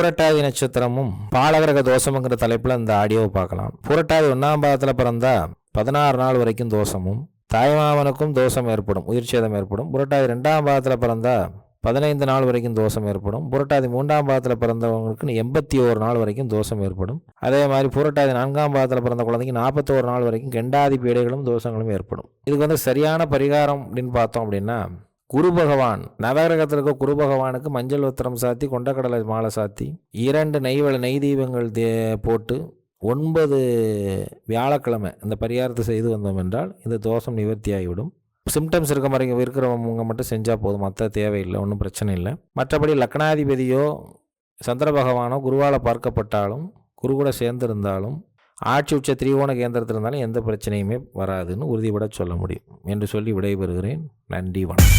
பூரட்டாதி நட்சத்திரமும் பாலகிரக தோஷமுங்கிற தலைப்பில் இந்த ஆடியோவை பார்க்கலாம். பூரட்டாதி ஒன்றாம் பாதத்தில் பிறந்தா பதினாறு நாள் வரைக்கும் தோஷமும் தாய்மாமனுக்கும் தோஷம் ஏற்படும் உயிர் சேதம் ஏற்படும். புரட்டாதி ரெண்டாம் பாதத்தில் பிறந்தா பதினைந்து நாள் வரைக்கும் தோஷம் ஏற்படும். புரட்டாதி மூன்றாம் பாதத்தில் பிறந்தவங்களுக்கு எண்பத்தி ஒரு நாள் வரைக்கும் தோஷம் ஏற்படும். அதே மாதிரி புரட்டாதி நான்காம் பாதத்தில் பிறந்த குழந்தைக்கு நாற்பத்தோரு நாள் வரைக்கும் கெண்டாதி பீடைகளும் தோஷங்களும் ஏற்படும். இதுக்கு வந்து சரியான பரிகாரம் அப்படின்னு பார்த்தோம் அப்படின்னா குரு பகவான் நவகிரகத்தில் இருக்க குரு பகவானுக்கு மஞ்சள் உத்திரம் சாத்தி கொண்டக்கடலை மாலை சாத்தி இரண்டு நெய்வள நெய் தீபங்கள் தே போட்டு ஒன்பது வியாழக்கிழமை இந்த பரிகாரத்தை செய்து வந்தோம் என்றால் இந்த தோஷம் நிவர்த்தியாகிவிடும். சிம்டம்ஸ் இருக்க மாதிரி இருக்கிறவங்க மட்டும் செஞ்சால் போதும். மற்ற தேவையில்லை. ஒன்றும் பிரச்சனை இல்லை. மற்றபடி லக்னாதிபதியோ சந்திர பகவானோ குருவால் பார்க்கப்பட்டாலும் குரு கூட சேர்ந்திருந்தாலும் ஆட்சி உச்ச திரிகோண கேந்திரத்தில் இருந்தாலும் எந்த பிரச்சனையுமே வராதுன்னு உறுதிபட சொல்ல முடியும். என்று சொல்லி விடைபெறுகிறேன். நன்றி வணக்கம்.